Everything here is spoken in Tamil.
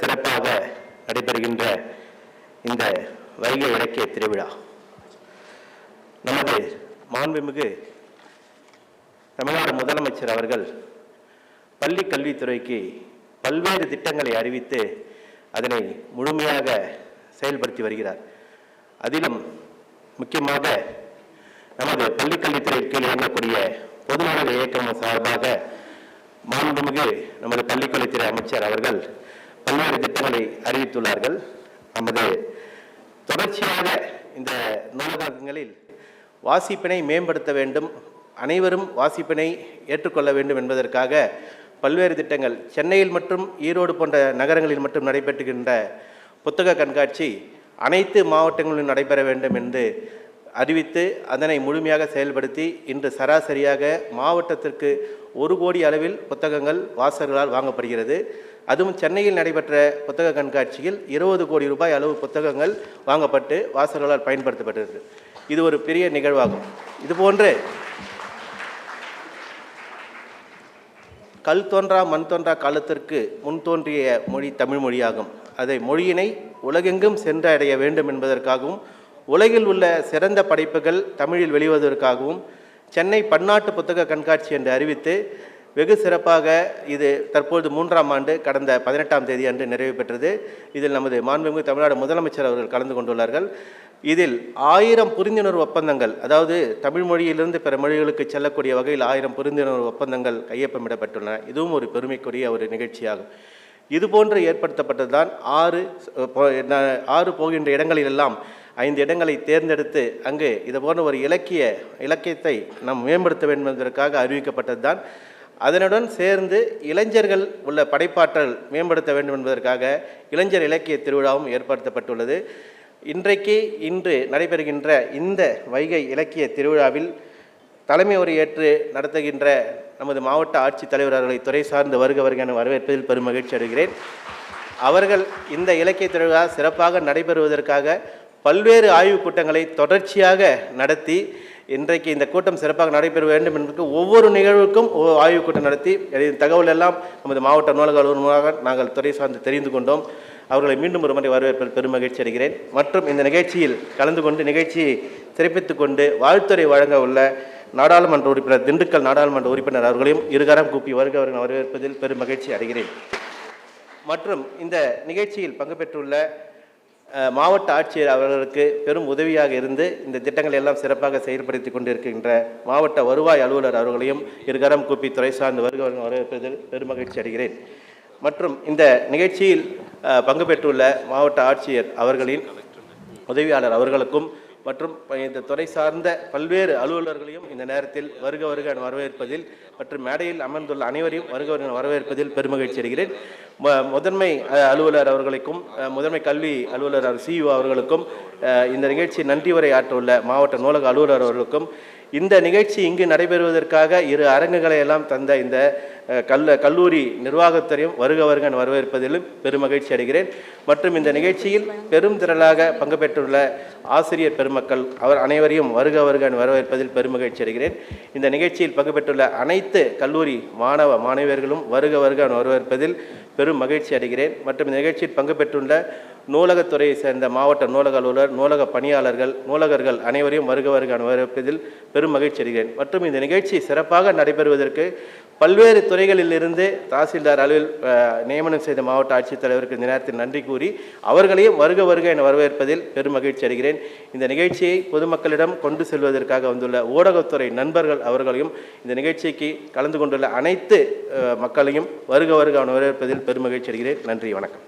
சிறப்பாக நடைபெறுகின்ற இந்த வைகை இலக்கிய திருவிழா. நமது மாண்புமிகு தமிழ்நாடு முதலமைச்சர் அவர்கள் பள்ளி கல்வித்துறைக்கு பல்வேறு திட்டங்களை அறிவித்து அதனை முழுமையாக செயல்படுத்தி வருகிறார். அதிலும் முக்கியமாக நமது பள்ளிக்கல்வித்துறை கீழ் இயங்கக்கூடிய பொதுநல இயக்கம் சார்பாக மாண்புமிகு நமது பள்ளிக்கல்வித்துறை அமைச்சர் அவர்கள் பல்வேறு திட்டங்களை அறிவித்துள்ளார்கள். நமது தொடர்ச்சியாக இந்த நூலகங்களில் வாசிப்பினை மேம்படுத்த வேண்டும். அனைவரும் வாசிப்பினை ஏற்றுக்கொள்ள வேண்டும் என்பதற்காக பல்வேறு திட்டங்கள் சென்னையில் மற்றும் ஈரோடு போன்ற நகரங்களில் மட்டும் நடைபெற்றுகின்ற புத்தக கண்காட்சி அனைத்து மாவட்டங்களிலும் நடைபெற வேண்டும் என்று அறிவித்து அதனை முழுமையாக செயல்படுத்தி இன்று சராசரியாக மாவட்டத்திற்கு ஒரு கோடி அளவில் புத்தகங்கள் வாசகர்களால் வாங்கப்படுகிறது. அதுவும் சென்னையில் நடைபெற்ற புத்தக கண்காட்சியில் இருபது கோடி ரூபாய் அளவு புத்தகங்கள் வாங்கப்பட்டு வாசகர்களால் பயன்படுத்தப்பட்டது. இது ஒரு பெரிய நிகழ்வாகும். இதுபோன்று கல் தோன்றா மண் தோன்றா காலத்திற்கு முன் தோன்றிய மொழி தமிழ் மொழியாகும். அதை மொழியினை உலகெங்கும் சென்றடைய வேண்டும் என்பதற்காகவும் உலகில் உள்ள சிறந்த படைப்புகள் தமிழில் வெளிவதற்காகவும் சென்னை பன்னாட்டு புத்தக கண்காட்சி என்று அறிவித்து வெகு சிறப்பாக இது தற்பொழுது மூன்றாம் ஆண்டு கடந்த பதினெட்டாம் தேதி அன்று நிறைவு பெற்றது. இதில் நமது மாண்புமிகு தமிழ்நாடு முதலமைச்சர் அவர்கள் கலந்து கொண்டுள்ளார்கள். இதில் ஆயிரம் புரிந்துணர்வு ஒப்பந்தங்கள் அதாவது தமிழ் மொழியிலிருந்து பிற மொழிகளுக்கு செல்லக்கூடிய வகையில் ஆயிரம் புரிந்துணர்வு ஒப்பந்தங்கள் கையொப்பமிடப்பட்டுள்ளன. இதுவும் ஒரு பெருமைக்குரிய ஒரு நிகழ்ச்சியாகும். இதுபோன்று ஏற்படுத்தப்பட்டதுதான் ஆறு ஆறு போகின்ற இடங்களிலெல்லாம் ஐந்து இடங்களை தேர்ந்தெடுத்து அங்கு இது போன்ற ஒரு இலக்கிய இலக்கியத்தை நாம் மேம்படுத்த வேண்டும் என்பதற்காக அறிவிக்கப்பட்டது தான் அதனுடன் சேர்ந்து இளைஞர்கள் உள்ள படைப்பாற்றல் மேம்படுத்த வேண்டும் என்பதற்காக இளைஞர் இலக்கிய திருவிழாவும் ஏற்படுத்தப்பட்டுள்ளது. இன்றைக்கு இன்று நடைபெறுகின்ற இந்த வைகை இலக்கிய திருவிழாவில் தலைமை உரையேற்று நடத்துகின்ற நமது மாவட்ட ஆட்சித்தலைவர் அவர்களை துறை சார்ந்து வருக வருக என வரவேற்பதில் பெரும் மகிழ்ச்சி அடைகிறேன். அவர்கள் இந்த இலக்கிய திருவிழா சிறப்பாக நடைபெறுவதற்காக பல்வேறு ஆய்வுக் கூட்டங்களை தொடர்ச்சியாக நடத்தி இன்றைக்கு இந்த கூட்டம் சிறப்பாக நடைபெற வேண்டும் என்பதற்கு ஒவ்வொரு நிகழ்வுக்கும் ஆய்வுக் கூட்டம் நடத்தி தகவல் எல்லாம் நமது மாவட்ட நூலக அலுவலர் நாங்கள் துறை சார்ந்து தெரிந்து கொண்டோம். அவர்களை மீண்டும் ஒரு முறை வரவேற்பில் பெரும் மகிழ்ச்சி அடைகிறேன். மற்றும் இந்த நிகழ்ச்சியில் கலந்து கொண்டு நிகழ்ச்சியை சிறப்பித்துக் கொண்டு வாழ்த்துறை வழங்க உள்ள நாடாளுமன்ற உறுப்பினர் திண்டுக்கல் நாடாளுமன்ற உறுப்பினர் அவர்களையும் இருகரம் கூப்பி வருக அவர்கள் வரவேற்பதில் பெரும் மகிழ்ச்சி அடைகிறேன். மற்றும் இந்த நிகழ்ச்சியில் பங்கு பெற்றுள்ள மாவட்ட ஆட்சியர் அவர்களுக்கு பெரும் உதவியாக இருந்து இந்த திட்டங்களை எல்லாம் சிறப்பாக செயல்படுத்தி கொண்டிருக்கின்ற மாவட்ட வருவாய் அலுவலர் அவர்களையும் இருகரம் கூப்பி துறை சார்ந்து வருகவர்கள் வரவேற்பதில் பெரும் மகிழ்ச்சி அடைகிறேன். மற்றும் இந்த நிகழ்ச்சியில் பங்கு பெற்றுள்ள மாவட்ட ஆட்சியர் அவர்களின் உதவியாளர் அவர்களுக்கும் மற்றும் இந்த துறை சார்ந்த பல்வேறு அலுவலர்களையும் இந்த நேரத்தில் வருக வருக என வரவேற்பதில் மற்றும் மேடையில் அமர்ந்துள்ள அனைவரையும் வருக வருக என வரவேற்பதில் பெருமகிழ்ச்சி அடைகிறேன். முதன்மை அலுவலர் அவர்களுக்கும் முதன்மை கல்வி அலுவலர் சிஇஓ அவர்களுக்கும் இந்த நிகழ்ச்சி நன்றி உரை ஆற்றவுள்ள மாவட்ட நூலக அலுவலர் அவர்களுக்கும் இந்த நிகழ்ச்சி இங்கு நடைபெறுவதற்காக இரு அரங்குகளை எல்லாம் தந்த இந்த கல்ல கல்லூரி நிர்வாகத்துறையும் வருக வருகன் வரவேற்பதிலும் பெருமகிழ்ச்சி அடைகிறேன். மற்றும் இந்த நிகழ்ச்சியில் பெரும் திரளாக பங்கு பெற்றுள்ள ஆசிரியர் பெருமக்கள் அவர் அனைவரையும் வருக வருகன் வரவேற்பதில் பெருமகிழ்ச்சி அடைகிறேன். இந்த நிகழ்ச்சியில் பங்கு பெற்றுள்ள அனைத்து கல்லூரி மாணவ மாணவியர்களும் வருக வருகன் வரவேற்பதில் பெரும் மகிழ்ச்சி அடைகிறேன். மற்றும் இந்த நிகழ்ச்சியில் பங்கு பெற்றுள்ள நூலகத்துறையை சேர்ந்த மாவட்ட நூலக அலுவலர் நூலக பணியாளர்கள் நூலகர்கள் அனைவரையும் வருக வருக வரவேற்பதில் பெரும் மகிழ்ச்சி அடைகிறேன். மற்றும் இந்த நிகழ்ச்சி சிறப்பாக நடைபெறுவதற்கு பல்வேறு துறைகளில் இருந்து தாசில்தார் அளவில் நியமனம் செய்த மாவட்ட ஆட்சித்தலைவருக்கு இந்த நேரத்தில் நன்றி கூறி அவர்களையும் வருக வருக என வரவேற்பதில் பெரும் மகிழ்ச்சி அடைகிறேன். இந்த நிகழ்ச்சியை பொதுமக்களிடம் கொண்டு செல்வதற்காக வந்துள்ள ஊடகத்துறை நண்பர்கள் அவர்களையும் இந்த நிகழ்ச்சிக்கு கலந்து கொண்டுள்ள அனைத்து மக்களையும் வருக வருக வரவேற்பதில் பெரும் மகிழ்ச்சி அடைகிறேன். நன்றி வணக்கம்.